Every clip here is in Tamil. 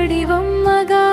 వడివమ్మగా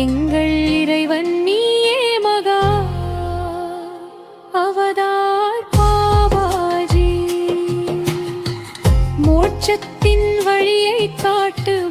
எங்கள் இறைவன் நீயே மகா. அவதார் பாபாஜி. மோட்சத்தின் வழியை காட்டு